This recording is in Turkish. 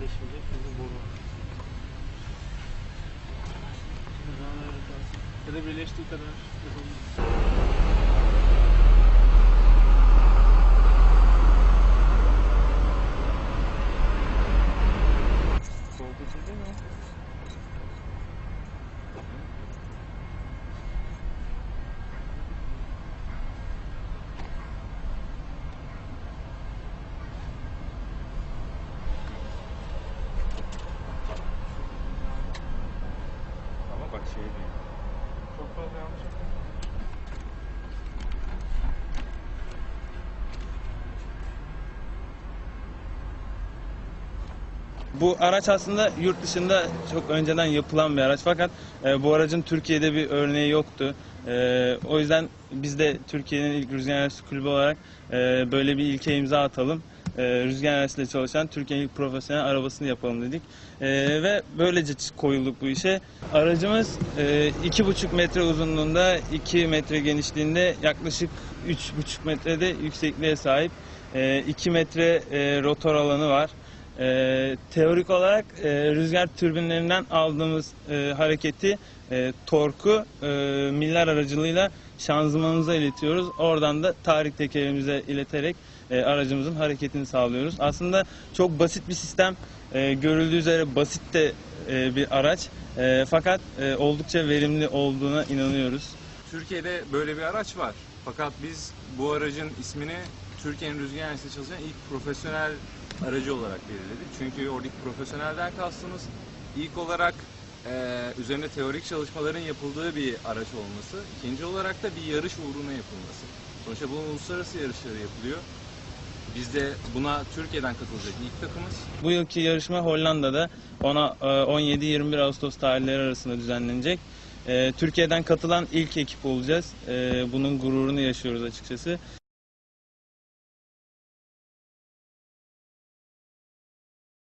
birleşince şimdi boru Şimdi daha ayrı kalsın. Ya da birleştiği kadar yapabiliriz. Bu araç aslında yurt dışında çok önceden yapılan bir araç fakat e, bu aracın Türkiye'de bir örneği yoktu. E, o yüzden biz de Türkiye'nin ilk rüzgar enerjisi kulübü olarak e, böyle bir ilke imza atalım. E, rüzgar enerjisiyle çalışan Türkiye'nin ilk profesyonel arabasını yapalım dedik. E, ve böylece koyulduk bu işe. Aracımız e, 2,5 metre uzunluğunda, 2 metre genişliğinde yaklaşık 3,5 metrede yüksekliğe sahip. E, 2 metre e, rotor alanı var. Ee, teorik olarak e, rüzgar türbinlerinden aldığımız e, hareketi, e, torku e, miller aracılığıyla şanzımanımıza iletiyoruz. Oradan da tarik tekerimize ileterek e, aracımızın hareketini sağlıyoruz. Aslında çok basit bir sistem. E, görüldüğü üzere basit de e, bir araç. E, fakat e, oldukça verimli olduğuna inanıyoruz. Türkiye'de böyle bir araç var. Fakat biz bu aracın ismini Türkiye'nin rüzgar enerjisiyle çalışan ilk profesyonel aracı olarak belirledik. Çünkü oradaki profesyonelden kastımız ilk olarak e, üzerinde teorik çalışmaların yapıldığı bir araç olması. İkinci olarak da bir yarış uğruna yapılması. Sonuçta bunun uluslararası yarışları yapılıyor. Biz de buna Türkiye'den katılacak ilk takımız. Bu yılki yarışma Hollanda'da ona e, 17-21 Ağustos tarihleri arasında düzenlenecek. E, Türkiye'den katılan ilk ekip olacağız. E, Bunun gururunu yaşıyoruz açıkçası.